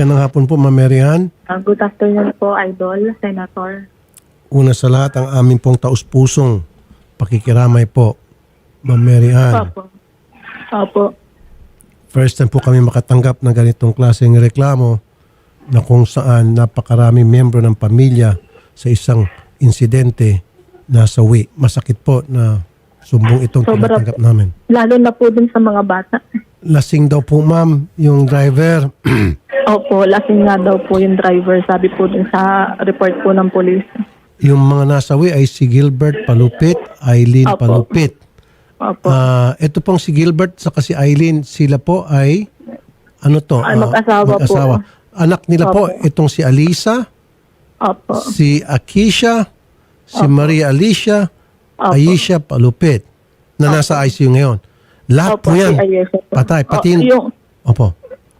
Magandang hapon po, Ma'am Mary Ann. Uh, good afternoon po, Idol, Senator. Una sa lahat, ang aming pong taus-pusong pakikiramay po, Ma'am Mary Ann. Opo. Opo. First time po kami makatanggap ng ganitong klaseng reklamo na kung saan napakaraming membro ng pamilya sa isang insidente nasa wi. Masakit po na sumbong itong Sobra tinatanggap namin. Lalo na po dun sa mga bata. Lasing daw po ma'am yung driver. Opo, lasing nga daw po yung driver, sabi po dun sa report po ng polis. yung mga nasa wi ay si Gilbert Palupit, Eileen Opo. Palupit. Opo. Ah, ito pong si Gilbert sa si Eileen, sila po ay ano to? Ay, Ah, mag-asawa po. Anak nila po itong si Alisa, Opo. si Akisha, si Maria Alicia, Opo. Aisha Palupit na nasa ICU ngayon. Lahat Opo, po yan. si Ayesha po. Patay. Pati O, yung, Opo.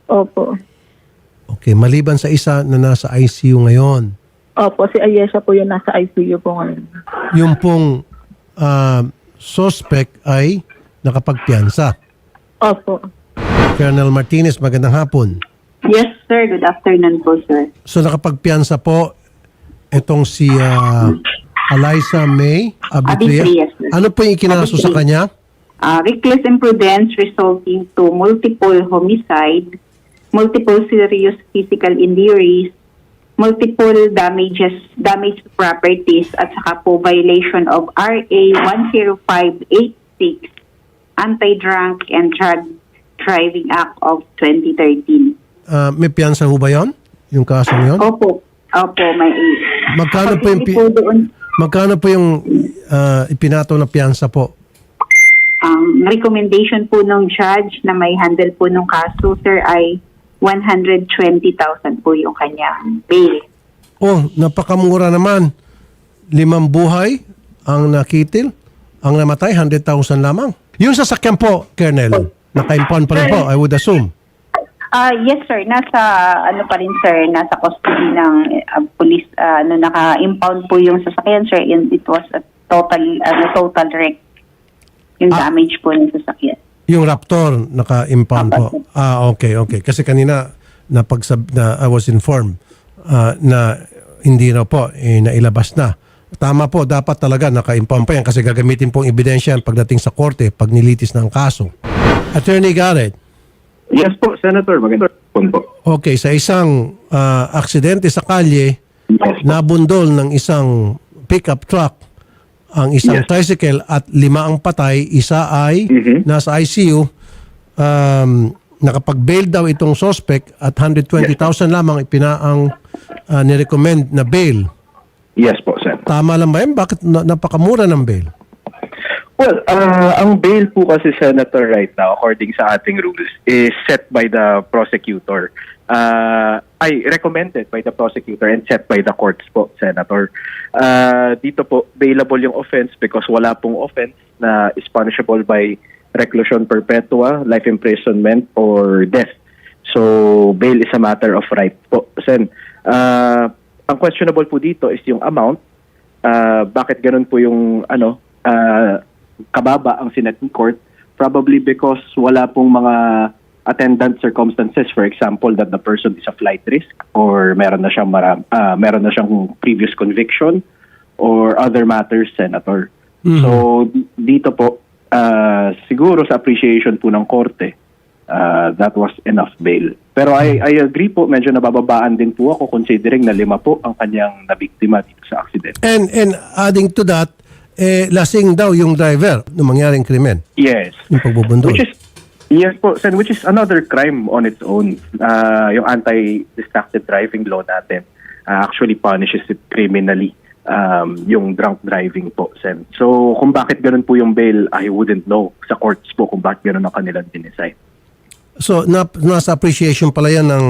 opo. Okay, maliban sa isa na nasa ICU ngayon. Opo, si Ayesha po yung nasa ICU po ngayon. Yung pong ah, suspect ay nakapagpiansa. Opo. Colonel Martinez, magandang hapon. Yes, sir. Good afternoon po, sir. So nakapagpiansa po itong si ah, Eliza May Abitria. Abitria, sir. Ano po yung ikinaso sa kanya? Uh, reckless imprudence resulting to multiple homicide, multiple serious physical injuries, multiple damages, damage to properties, at saka po violation of RA 10586, Anti-Drunk and Drug Driving Act of 2013. Ah, may piyansa ho ba yun? Yung kaso yun? Opo. Opo, may... Magkano po yung pi- Magkano po yung ah, ipinato na piyansa po? Ang recommendation po ng judge na may handle po ng kaso, sir, ay 120,000 po yung kanyang bail. Oh, napakamura naman. Limang buhay ang nakitil. Ang namatay, 100,000 lamang. Yung sasakyan po, Colonel, naka-impound pa rin po, I would assume. Ah, yes, sir. Nasa, ano pa rin, sir, nasa custody ng uh, police, ah, ano, naka-impound po yung sasakyan, sir, and it was a total, ano, total wreck. Yung Ah. damage po ng sasakyan. Yung Raptor, naka-impound po. Ah, okay, okay. Kasi kanina, napagsab na I was informed ah, na hindi na po, eh, nailabas na. Tama po, dapat talaga naka-impound pa yan kasi gagamitin pong ebidensya yan pagdating sa korte pag nilitis ng kaso. Attorney Garrett, Yes po, Senator. Magandang hapon po. okay, sa isang ah, aksidente sa kalye, Yes po. nabundol ng isang pickup truck ang isang Yes. tricycle at lima ang patay, isa ay Mhm. nasa ICU. Um, nakapag-bail daw itong suspect at 120,000 lamang ipinaang uh, nirecommend na bail. Yes po, Sen. Tama lang ba yun? Bakit na- napakamura ng bail? Well, uh, ang bail po kasi, Senator, right now, according sa ating rules, is set by the prosecutor. Uh, ay, recommended by the prosecutor and set by the courts po, Senator. Uh, dito po, bailable yung offense because wala pong offense na is punishable by reclusion perpetua, life imprisonment, or death. So, bail is a matter of right po, Sen. Uh, ang questionable po dito is yung amount Ah, bakit ganun po yung ano ah, kababa ang ng court probably because wala pong mga attendant circumstances. For example that the person is a flight risk or meron na siyang maram, ah, meron na siyang previous conviction or other matters senator. So di- dito po ah, siguro sa appreciation po ng korte ah, that was enough bail. Pero I, I agree po medyo nabababaan din po ako considering na lima po ang kanyang nabiktima dito sa accident. And, and adding to that, eh, lasing daw yung driver nung mangyaring krimen, Yes. yung pagbubundol. Which is Yes po, Sen, which is another crime on its own. Ah, yung anti-distracted driving law natin ah, actually punishes it criminally um, yung drunk driving po, Sen. So, kung bakit ganun po yung bail, I wouldn't know sa courts po kung bakit ganun ang kanilang dinesign. So, na, nasa appreciation pala yan ng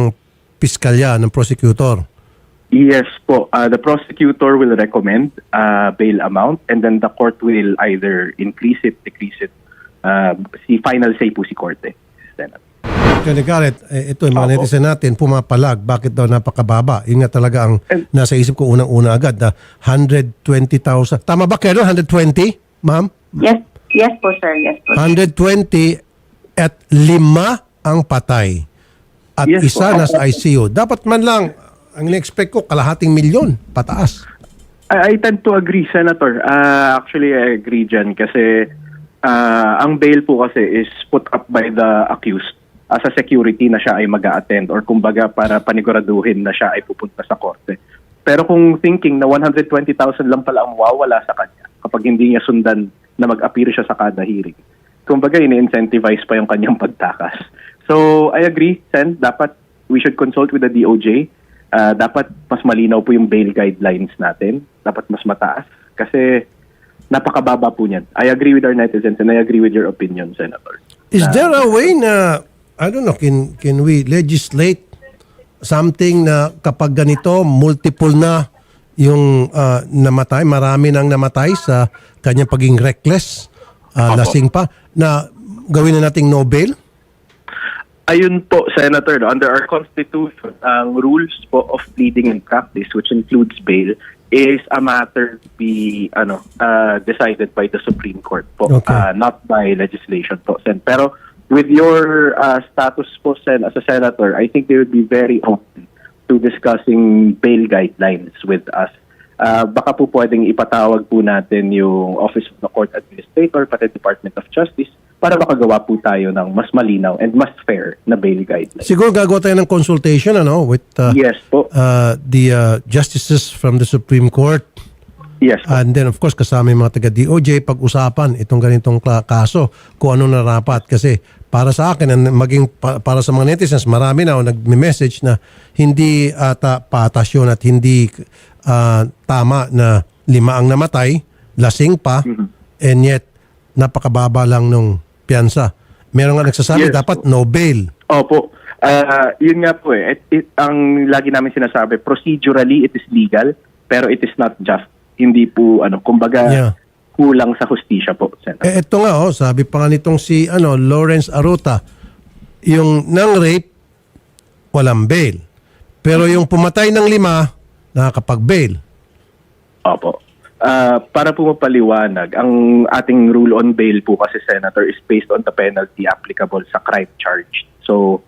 piskalya, ng prosecutor. Yes po, Ah, the prosecutor will recommend ah, bail amount and then the court will either increase it, decrease it. Ah, si final say po si korte. Senator. Attorney Garrett, eh, ito yung mga netizen natin pumapalag. Bakit daw napakababa? Yun nga talaga ang And- nasa isip ko unang-una agad na 120,000. Tama ba, Kero? 120, ma'am? Yes, yes po, sir. Yes po. 120 at lima ang patay. at Yes isa po. nasa ICU. Dapat man lang, ang in-expect ko, kalahating milyon pataas. I, I tend to agree, Senator. Uh, actually, I agree dyan kasi uh, ang bail po kasi is put up by the accused as a security na siya ay mag attend or kumbaga para paniguraduhin na siya ay pupunta sa korte. Pero kung thinking na 120,000 lang pala ang mawawala sa kanya kapag hindi niya sundan na mag-appear siya sa kada hearing, kumbaga ini-incentivize pa yung kanyang pagtakas. So, I agree, Sen, dapat we should consult with the DOJ. Uh, dapat mas malinaw po yung bail guidelines natin. Dapat mas mataas kasi napakababa po niyan. I agree with our netizens and I agree with your opinion, Senator. Is there a way na, I don't know, can, can we legislate something na kapag ganito, multiple na yung ah, namatay, marami nang namatay sa kanyang pagiging reckless, Opo. lasing pa, na gawin na nating no bail? Ayun po, Senator, under our Constitution, ang rules po of pleading and practice, which includes bail, is a matter to be ano, uh, decided by the Supreme Court po, Okay. uh, not by legislation po, Sen. Pero with your uh, status po, Sen, as a Senator, I think they would be very open to discussing bail guidelines with us. Uh, baka po pwedeng ipatawag po natin yung Office of the Court Administrator, pati Department of Justice, para makagawa po tayo ng mas malinaw and mas fair na bail guidelines. Siguro gagawa tayo ng consultation ano, with uh, Yes po. uh, the uh, justices from the Supreme Court Yes po. And then of course kasama yung mga taga DOJ pag-usapan itong ganitong kaso kung ano narapat kasi para sa akin and maging pa- para sa mga netizens marami na nagme-message na hindi ata patas yun at hindi ah, tama na lima ang namatay, lasing pa and yet napakababa lang nung piyansa. Meron nga nagsasabi Yes. dapat no bail. Opo. Ah, yun nga po eh. It, it- ang lagi namin sinasabi, procedurally it is legal, pero it is not just. Hindi po, ano, kumbaga, Yeah. kulang sa hustisya po. Eh, ito nga, oh, sabi pa nga nitong si ano, Lawrence Aruta, yung nang rape, walang bail. Pero yung pumatay ng lima, nakakapag-bail. Opo. Ah, para po mapaliwanag, ang ating rule on bail po kasi, Senator, is based on the penalty applicable sa crime charged. So,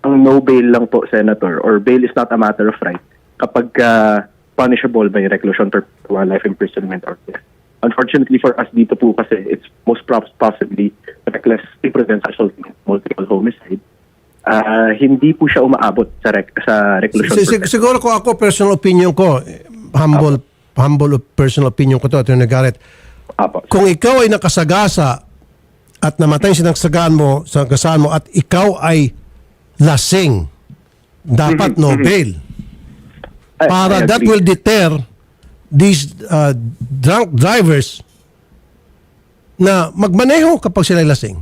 ang no bail lang po, Senator, or bail is not a matter of right kapag ah, punishable by reclusion perpetual life imprisonment or death. Unfortunately for us dito po kasi it's most possibly reckless imprudence assault multiple homicide. Ah, hindi po siya umaabot sa rec- sa reclusion Si- si- perpetual. siguro ko ako, personal opinion ko, humble, humble personal opinion ko to, Atty. Garrett, Apo. kung ikaw ay nakasagasa at namatay sa nagsagaan mo, sa gasaan mo, at ikaw ay lasing, dapat no bail. Para I that will deter these uh, drunk drivers na magmaneho kapag sila lasing.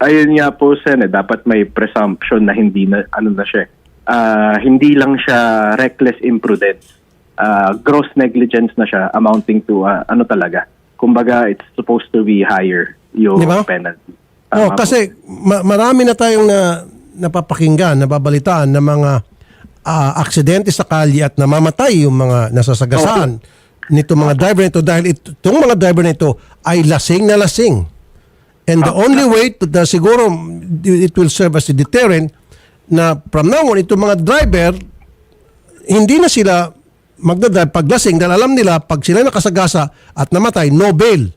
Ayun nga po, Sen, eh, dapat may presumption na hindi na, ano na siya, ah, hindi lang siya reckless imprudence. Ah, gross negligence na siya amounting to, ah, ano talaga, kumbaga it's supposed to be higher yung Di ba? penalty. Oh, Tama po. kasi ma- marami na tayong na, napapakinggan, nababalitaan ng mga ah, aksidente sa kalye at namamatay yung mga nasasagasaan nito mga driver nito dahil ito, itong mga driver nito ay lasing na lasing. And the only way to the, siguro it will serve as a deterrent na from now on itong mga driver hindi na sila magdadrive pag lasing dahil alam nila pag sila nakasagasa at namatay, no bail.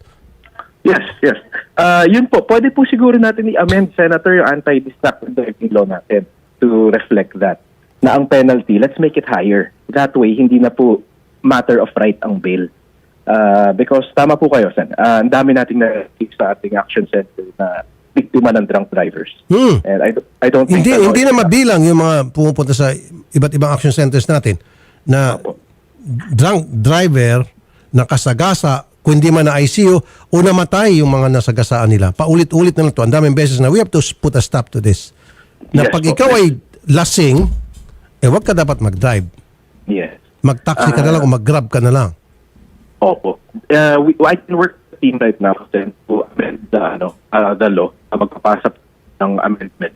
Yes, yes. Ah, yun po, pwede po siguro natin i-amend, Senator, yung anti-distracted driving law natin to reflect that. Na ang penalty, let's make it higher. That way, hindi na po matter of right ang bail. Ah, because tama po kayo, Sen. Ah, ang dami nating na sa ating action center na biktima ng drunk drivers. Hmm. And I, I don't think... Hindi hindi na mabilang yung mga pumupunta sa iba't ibang action centers natin na Opo. Drunk driver na kasagasa kung hindi man na ICU o namatay yung mga nasagasaan nila. Paulit-ulit na lang to. Ang daming beses na we have to put a stop to this. Na Yes, pag ikaw ay lasing, eh wag ka dapat mag-drive. Yes. Mag-taxi ka na lang o mag-grab ka na lang. Opo. Uh, we, I can work team right now then to amend the, ano, uh, the law na magpapasa ng amendment.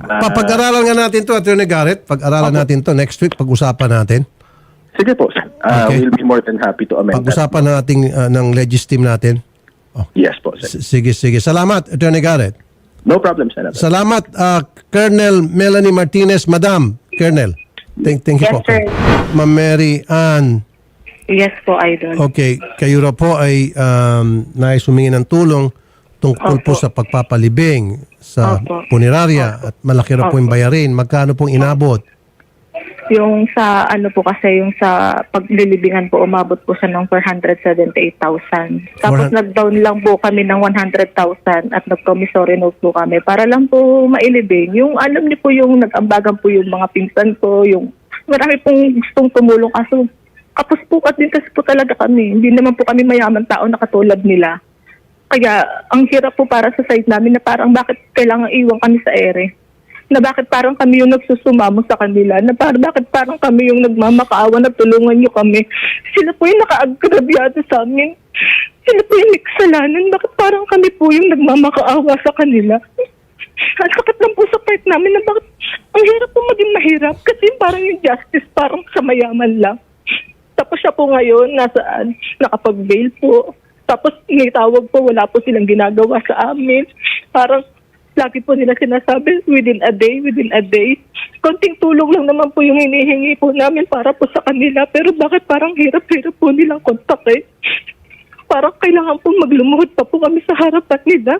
Ah, Papag-aralan nga natin to, Atty. Garrett. Pag-aralan Opo. natin to. Next week, pag-usapan natin. Sige po, sir. Uh, Okay. We'll be more than happy to amend that. Pag-usapan natin uh, ng legis team natin. Yes po, sir. S- Sige, sige. Salamat, Atty. Garrett. No problem, Senator. Salamat, ah, Colonel Melanie Martinez. Madam, Colonel. Thank, thank you Yes, po. sir. Ma'am Mary Ann. Yes po, Idol. Okay, kayo raw po ay um, nais humingi ng tulong tungkol po Opo. sa pagpapalibing sa Opo. punerarya at malaki raw po yung bayarin. Magkano pong inabot? Yung sa ano po kasi, yung sa paglilibingan po, umabot po siya ng 478,000. Tapos 400 nag-down lang po kami ng 100,000 at nag-promissory note po kami para lang po mailibing. Yung alam niyo po yung nag-ambagan po yung mga pinsan ko, yung marami pong gustong tumulong kaso kapos po din kasi po talaga kami. Hindi naman po kami mayaman tao na katulad nila. Kaya ang hirap po para sa side namin na parang bakit kailangan iwan kami sa ere. Na bakit parang kami yung nagsusumamo sa kanila. Na parang bakit parang kami yung nagmamakaawa na tulungan nyo kami. Sila po yung nakaagrabyado sa amin. Sila po yung may kasalanan. Bakit parang kami po yung nagmamakaawa sa kanila. Ang sakit lang po sa part namin na bakit ang hirap po maging mahirap kasi parang yung justice parang sa mayaman lang. Tapos siya po ngayon, nasaan? Nakapag-bail po. Tapos may tawag po, wala po silang ginagawa sa amin. Parang lagi po nila sinasabi, within a day, within a day. Konting tulong lang naman po yung hinihingi po namin para po sa kanila. Pero bakit parang hirap-hirap po nilang kontak eh? Parang kailangan po maglumuhod pa po kami sa harapan nila.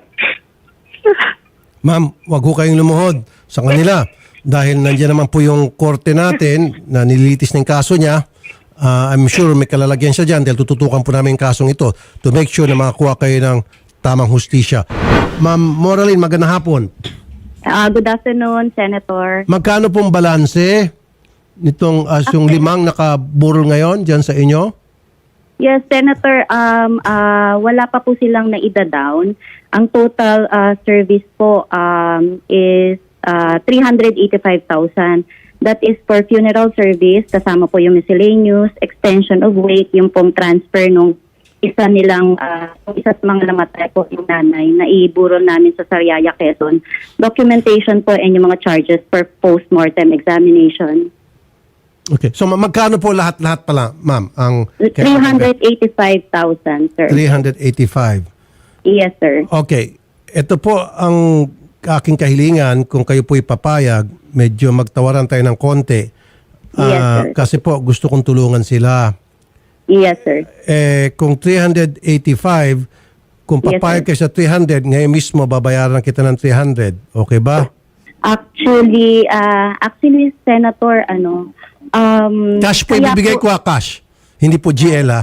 Ma'am, wag ho kayong lumuhod sa kanila dahil nandiyan naman po yung korte natin na nililitis ng kaso niya. Ah, I'm sure may kalalagyan siya dyan dahil tututukan po namin yung kasong ito to make sure na makakuha kayo ng tamang hustisya. Ma'am Moraline, magandang hapon. Ah, good afternoon, Senator. Magkano pong balanse nitong uh, yung limang nakaburol ngayon dyan sa inyo? Yes, Senator, um, ah, wala pa po silang naida-down. Ang total ah, service po um, is ah, 385,000. That is for funeral service, kasama po yung miscellaneous, extension of wake, yung pong transfer nung isa nilang, ah, yung isa sa mga namatay po yung nanay na iburol namin sa Sariaya, Quezon. Documentation po and yung mga charges for post-mortem examination. Okay. So ma- magkano po lahat-lahat pala, ma'am? Ang 385,000, sir. 385. Yes, sir. Okay. Ito po ang aking kahilingan kung kayo po ipapayag, medyo magtawaran tayo ng konti. Yes, Ah, sir. kasi po gusto kong tulungan sila. Yes, sir. Eh kung 385, kung Yes, papayag kayo sa 300, ngayon mismo babayaran kita ng 300. Okay ba? Actually, ah, actually, Senator, ano, um... Cash po kaya ibibigay ko ha, cash. Hindi po GL ha.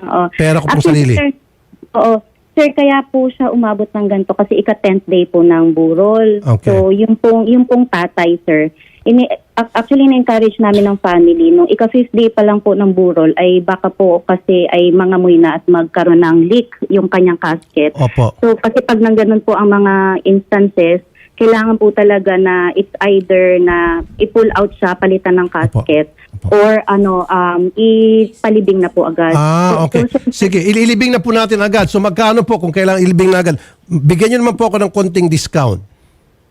Oo. Pera ko pong Actually, sarili. Sir, oo. Sir, kaya po siya umabot ng ganito kasi ika-10th day po ng burol. Okay. So, yung pong, yung pong tatay, sir, ini, ac- actually, na-encourage namin ng family, nung ika-5th day pa lang po ng burol, ay baka po kasi ay mangamoy na at magkaroon ng leak yung kanyang casket. Opo. So kasi pag nangganon po ang mga instances, kailangan po talaga na it's either na i-pull out siya, palitan ng casket, Opo. or ano, um, ipalibing na po agad. Ah, So- okay. so, Sige, ililibing na po natin agad. So magkano po kung kailangan ilibing na agad? Bigyan niyo naman po ako ng konting discount.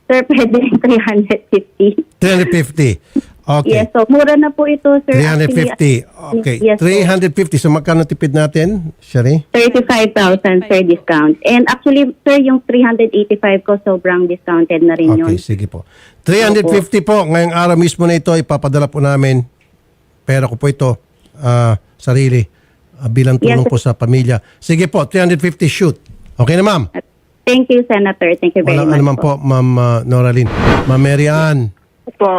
Sir, pwede rin 350. 350. Okay. Yes, so mura na po ito, sir. 350. Okay. Yes, sir. 350. So magkano tipid natin, Shari? 35,000 sir discount. And actually, sir, yung 385 ko sobrang discounted na rin yun. Okay, sige po. 350 po. Ngayong araw mismo na ito, ipapadala po namin. Pera ko po ito. ah, sarili. ah, bilang tulong Yes, po sa pamilya. Sige po, 350 shoot. Okay na ma'am? Thank you, Senator. Thank you very Walang much anuman po, ma'am uh, Noraline. Ma'am Mary Ann, Po.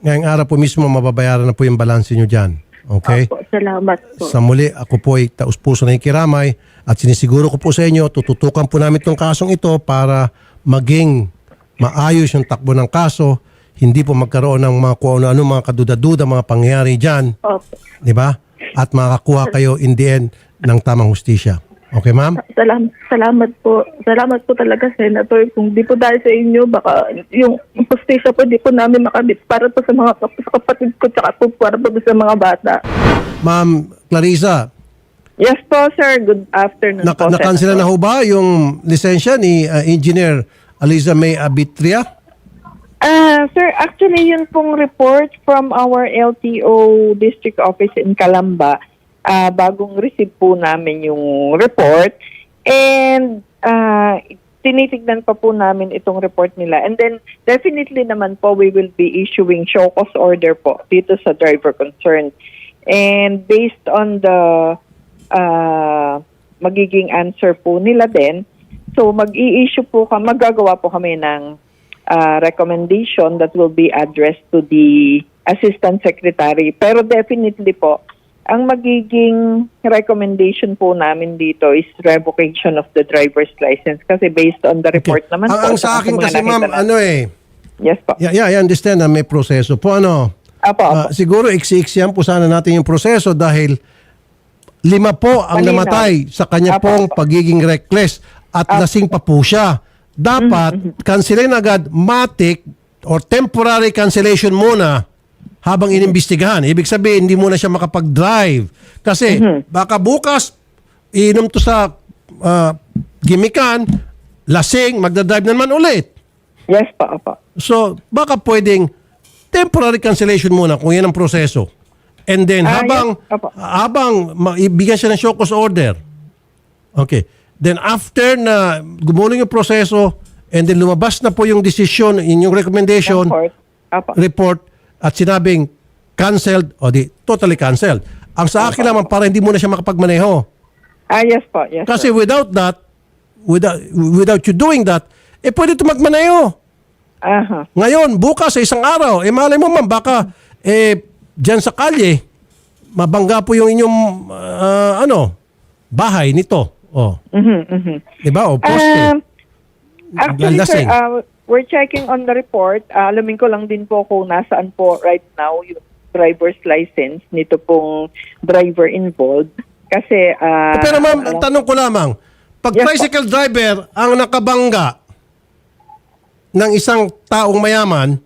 ngayong araw po mismo mababayaran na po yung balanse nyo dyan. Okay? Opo, salamat po. Sa muli, ako po ay taus-puso na kiramay at sinisiguro ko po sa inyo, tututukan po namin itong kasong ito para maging maayos yung takbo ng kaso, hindi po magkaroon ng mga kung ano-ano, mga kaduda-duda, mga pangyayari dyan, Opo. di ba? At makakuha kayo in the end ng tamang hustisya. Okay, ma'am? Salamat, salamat po. Salamat po talaga, Senator. Kung di po dahil sa inyo, baka yung postisya po, di po namin makabit para po sa mga kap- sa kapatid ko, tsaka po para po sa mga bata. Ma'am Clarissa, Yes po, sir. Good afternoon Naka, po, nakansela na Senator. ho ba yung lisensya ni uh, Engineer Aliza May Abitria? Ah, sir, actually yun pong report from our LTO district office in Calamba. Ah, bagong receive po namin yung report and ah, tinitignan pa po namin itong report nila. And then, definitely naman po, we will be issuing show cause order po dito sa driver concerned. And based on the uh, magiging answer po nila din, so mag-i-issue po kami, magagawa po kami ng uh, recommendation that will be addressed to the Assistant Secretary. Pero definitely po, ang magiging recommendation po namin dito is revocation of the driver's license kasi based on the report naman ang, po. ang sa akin mga kasi nakita ma'am, natin. ano eh, Yes po. yeah, yeah, I understand na may proseso po. Ano, Apo, apo. Ah, siguro iksi-iksiyan po sana natin yung proseso dahil lima po ang Malinaw. namatay sa kanya Apo, pong apo. pagiging reckless at lasing pa po siya. Dapat kansilin agad matic or temporary cancellation muna habang inimbestigahan. Ibig sabihin, hindi muna siya makapag-drive. Kasi baka bukas, inom to sa ah, gimikan, lasing, magdadrive na naman ulit. Yes po, apo. So, baka pwedeng temporary cancellation muna kung yan ang proseso. And then, Ah, habang, yes. Opo. habang maibigyan siya ng show cause order, okay, then after na gumulong yung proseso, and then lumabas na po yung decision, inyong recommendation, Report. Report, at sinabing canceled, o di, totally canceled. Ang sa akin naman, para hindi muna siya makapagmaneho. Ah, yes po, yes Kasi sir. without that, without, without you doing that, eh pwede ito magmaneho. Aha. Ngayon, bukas sa isang araw, eh malay mo man, baka eh, dyan sa kalye, mabangga po yung inyong ah, ano, bahay nito. Oh. Mhm, mhm. Di ba? O poste. Um, actually, sir, Lasing. uh, we're checking on the report. Uh, alamin ko lang din po kung nasaan po right now yung driver's license nito pong driver involved. Kasi, uh, Pero ma'am, alam- tanong ko lamang, pag Yes, po. tricycle driver ang nakabangga ng isang taong mayaman,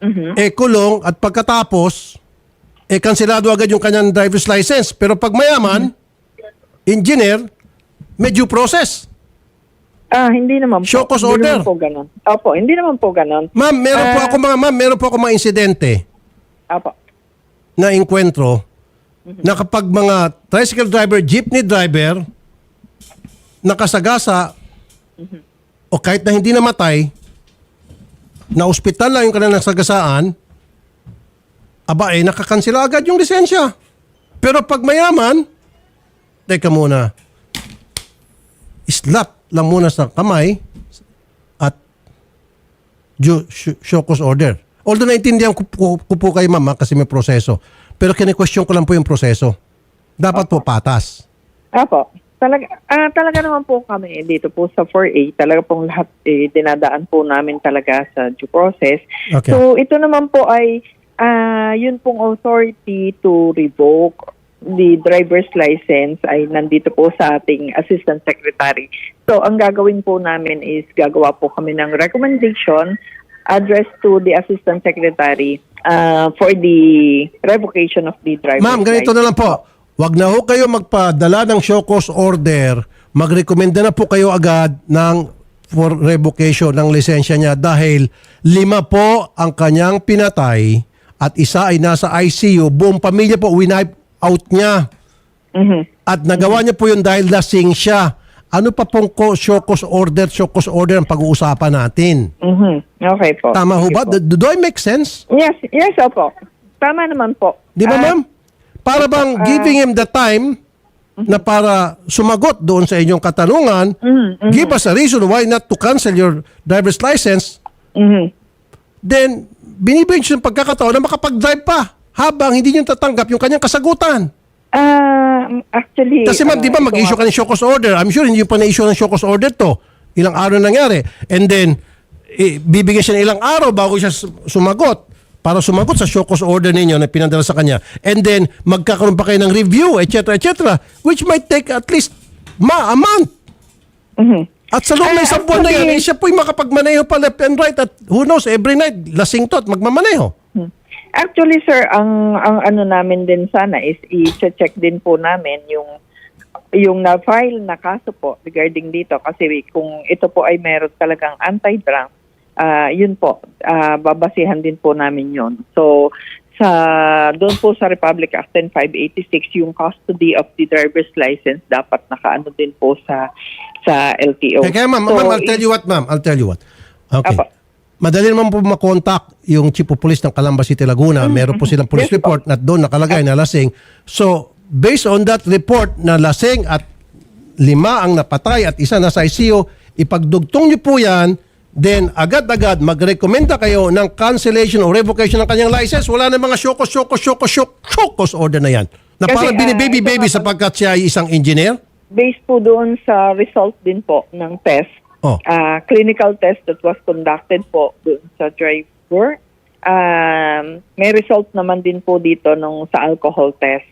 Mhm. eh kulong at pagkatapos, eh kansilado agad yung kanyang driver's license. Pero pag mayaman, engineer, may due process. Ah, hindi naman po. Show cause Hindi order. naman po ganun. Opo, hindi naman po ganun. Ma'am, meron po Ah. ako mga ma'am, meron po ako mga insidente Opo. na enkwentro na kapag mga tricycle driver, jeepney driver nakasagasa o kahit na hindi namatay na ospital lang yung kanilang nasagasaan aba eh nakakansela agad yung lisensya. Pero pag mayaman, teka muna, slap lang muna sa kamay at show cause order. Although naintindihan ko, po- ko po kayo ma'am ha, kasi may proseso. Pero kine-question ko lang po yung proseso. Dapat po patas. Apo. Talaga, ah, talaga naman po kami dito po sa 4A. Talaga pong lahat eh, dinadaan po namin talaga sa due process. Okay. So ito naman po ay ah, yun pong authority to revoke the driver's license ay nandito po sa ating assistant secretary. So ang gagawin po namin is gagawa po kami ng recommendation addressed to the assistant secretary ah, for the revocation of the driver's Ma'am, ganito license. na lang po. Wag na ho kayo magpadala ng show cause order. Magrekomenda na po kayo agad ng for revocation ng lisensya niya dahil lima po ang kanyang pinatay at isa ay nasa ICU. Buong pamilya po winipe out niya. Mhm. At nagawa niya po yun dahil lasing siya. Ano pa pong ko, show cause order, show cause order ang pag-uusapan natin? Mhm. Okay po. Tama ho Sige ba? po. Do, do I make sense? Yes, yes, opo. Tama naman po. Di ba Ah, ma'am? Para bang giving him the time na para sumagot doon sa inyong katanungan, give us a reason why not to cancel your driver's license, mhm. then binibigyan siya ng pagkakataon na makapag-drive pa habang hindi niyo tatanggap yung kanyang kasagutan. Ah, actually... Kasi ma'am, ah, di ba ito mag-issue ka ng show cause order? I'm sure hindi pa na-issue ng show cause order to. Ilang araw na nangyari. And then, eh, bibigyan siya ng ilang araw bago siya su- sumagot para sumagot sa show cause order ninyo na pinadala sa kanya. And then, magkakaroon pa kayo ng review, etc., etc., which might take at least ma a month. Mhm. At sa loob ng Ah, isang buwan na yan, eh, siya po'y makapagmaneho pa left and right at who knows, every night, lasing to at magmamaneho. Actually, sir, ang ang ano namin din sana is i-check din po namin yung yung na-file na kaso po regarding dito kasi kung ito po ay meron talagang anti-drunk, ah yun po, ah, babasihan din po namin yun. So, sa doon po sa Republic Act 10586 yung custody of the driver's license dapat nakaano din po sa sa LTO. Kaya ma'am, So, ma'am, I'll tell you what, ma'am. I'll tell you what. Okay. Apo. Madali naman po makontak yung chief of police ng Calamba City, Laguna. Meron po silang police Mm-hmm. Report na doon nakalagay na lasing. So, based on that report na lasing at lima ang napatay at isa nasa ICU, ipagdugtong niyo po yan, then agad-agad magrekomenda kayo ng cancellation or revocation ng kanyang license. Wala na mga shokos, shokos, shokos, shokos, shokos order na yan. Na Kasi, parang binibaby-baby nga- sapagkat siya ay isang engineer. based po doon sa result din po ng test, Oh. ah, clinical test that was conducted po doon sa driver. Um, may result naman din po dito nung sa alcohol test.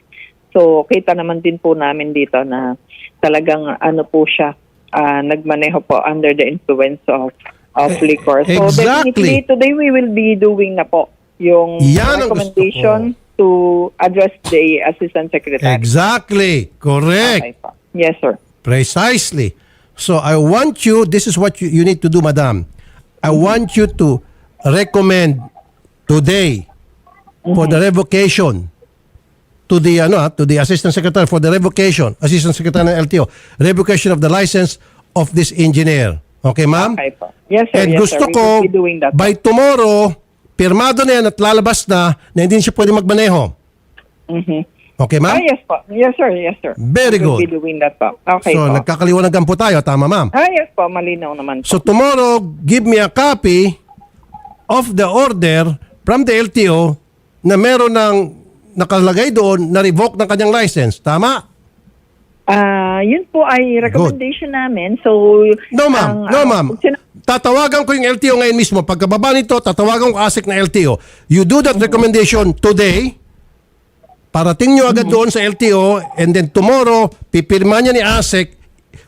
So, kita naman din po namin dito na talagang ano po siya, ah, nagmaneho po under the influence of of Eh, liquor. So, exactly. definitely today we will be doing na po yung Yan recommendation to address the Assistant Secretary. Exactly. Correct. Okay. Yes, sir. Precisely. So I want you, this is what you, you need to do, madam. I want you to recommend today for the revocation to the ano ah, to the assistant secretary for the revocation assistant secretary ng LTO revocation of the license of this engineer okay ma'am Okay po. Yes, sir. and yes, gusto sir. Ko doing that. by tomorrow pirmado na yan at lalabas na na hindi siya pwede magmaneho Mhm. Okay ma'am Ah, yes po. Yes, sir. Yes, sir. Very we will good. be doing that po. Okay so po. nagkakaliwanagan po tayo tama ma'am ah, yes po. Malinaw naman po. So tomorrow, give me a copy of the order from the LTO na meron ng nakalagay doon na revoke ng kanyang license. Tama? Ah, yun po ay recommendation namin. So, No ma'am, ang- no ang- ma'am. Tatawagan ko yung LTO ngayon mismo. Pagkababa nito, tatawagan ko ASIC na LTO. You do that recommendation today. Parating nyo agad doon sa LTO and then tomorrow, pipirma niya ni ASIC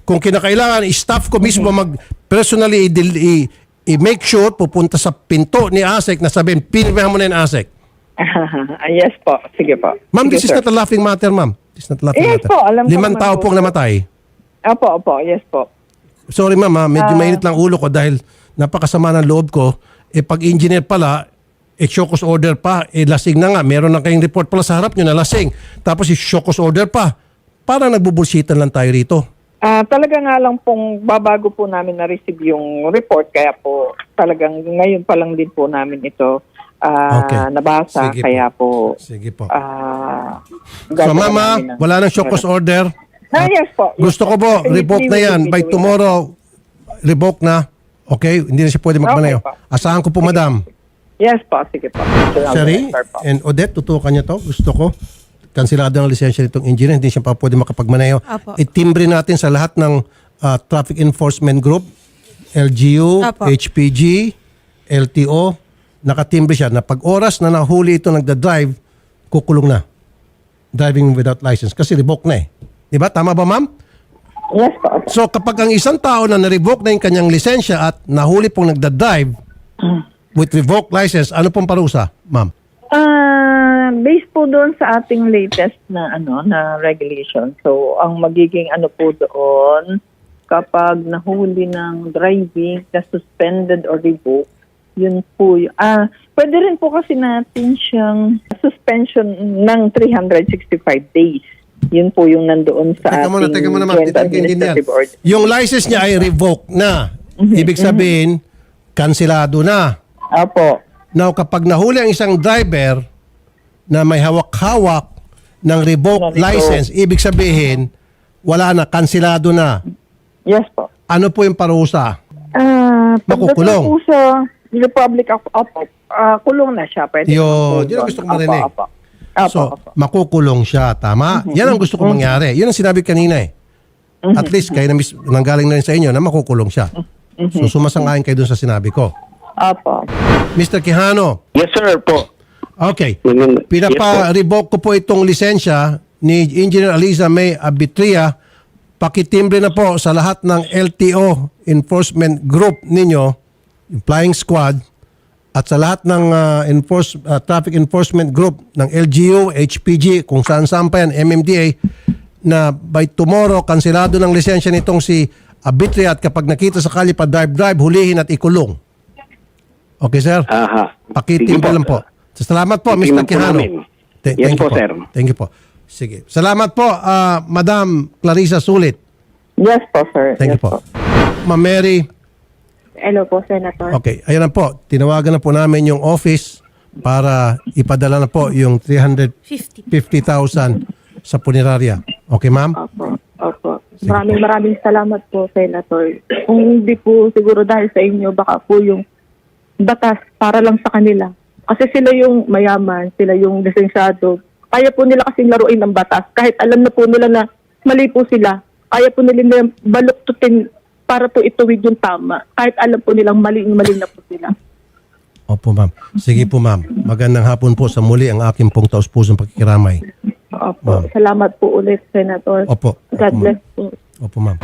kung kinakailangan, staff ko mismo mag personally i- i- i-make sure pupunta sa pinto ni ASIC na sabihin, pinirmahan mo na yung ASIC. Ah, yes po. Sige po. Ma'am, this is sir. not a laughing matter, ma'am. This is not a laughing Yes matter. po, alam Limang tao po. pong namatay. Opo, opo. Yes po. Sorry ma'am, ha, medyo Ah. mainit lang ulo ko dahil napakasama ng loob ko. Eh pag engineer pala, eh shokos order pa, eh lasing na nga. Meron na kayong report pala sa harap nyo na lasing. Tapos eh shokos order pa. Parang nagbubulsitan lang tayo rito. Ah, talaga nga lang pong babago po namin na-receive yung report kaya po talagang ngayon pa lang din po namin ito ah, Okay. nabasa Sige po. kaya po Sige po. ah so mama, namin ng- wala nang shokos order. Ah, yes po. Yes Gusto ko po, Definitely revoke na we will yan. be By doing tomorrow, revoke na. Okay? Hindi na siya pwede magmanayo. Okay po. Asahan ko po, madam. Yes po, sige po. Po. and Odette, tutukan niya to. Gusto ko. Kansilado ng lisensya nitong engineer. Hindi siya pa pwede makapagmanayo. Apo. Itimbre natin sa lahat ng ah, traffic enforcement group, LGU, Apo. HPG, LTO. Nakatimbre siya na pag oras na nahuli ito nagda-drive, kukulong na. Driving without license. Kasi revoke na eh. Di ba? Tama ba ma'am? Yes po. So kapag ang isang tao na na-revoke na yung kanyang lisensya at nahuli pong nagda-drive with revoked license, ano pong parusa, ma'am? Ah, based po doon sa ating latest na ano na regulation. So, ang magiging ano po doon kapag nahuli ng driving na suspended or revoked, yun po y- ah pwede rin po kasi natin siyang suspension ng 365 days. Yun po yung nandoon sa Teka ating muna, teka muna, ma'am. Joint. Administrative Order. Yung license niya ay revoke na. Ibig sabihin, kansilado na. Apo. Now, kapag nahuli ang isang driver na may hawak-hawak ng revoked Ganito. license, ibig sabihin, wala na, kansilado na. Yes po. Ano po yung parusa? Ah, Makukulong. pagdating po sa Republic of Opo, ah, kulong na siya. Pwede Yun, yun ang gusto ko marinig. Opo, opo. Opo, So, opo. makukulong siya. Tama? Yan ang gusto ko mangyari. Yun ang sinabi kanina eh. At least, kayo na mis- nanggaling na rin sa inyo na makukulong siya. So, sumasangayon kayo dun sa sinabi ko. Opo. Mr. Quijano, Yes, sir po. okay. Yun- yes, Pinapa-revoke ko po itong lisensya ni Engineer Aliza May Abitria. Pakitimbre na po sa lahat ng LTO enforcement group ninyo, yung flying squad, at sa lahat ng ah, enforce, ah, traffic enforcement group ng LGU, HPG, kung saan saan pa yan, MMDA, na by tomorrow, kansilado ng lisensya nitong si Abitria at kapag nakita sa kalye pa drive-drive, hulihin at ikulong. Okay, sir? Aha. Pakitimbre Sige lang po. Salamat po, Mr. Tingnan po Quijano. namin. Th- Yes thank you po, sir. Thank you po. Sige. Salamat po, ah, Madam Clarissa Sulit. Yes po, sir. Thank yes you po. Ma'am Mary, Hello po, Senator. okay, ayan na po. Tinawagan na po namin yung office para ipadala na po yung 350,000 sa punerarya. Okay, ma'am? Opo. Opo. Maraming maraming salamat po, Senator. Kung hindi po siguro dahil sa inyo, baka po yung batas para lang sa kanila. Kasi sila yung mayaman, sila yung lisensyado. Kaya po nila kasing laruin ng batas. Kahit alam na po nila na mali po sila, kaya po nila na baluktutin para po ituwid yung tama. Kahit alam po nilang mali-mali na po sila. Opo, ma'am. Sige po, ma'am. Magandang hapon po sa muli ang aking pong taus-pusong pakikiramay. Opo. Salamat po ulit, Senator. Opo. God Opo, bless po. Opo, ma'am.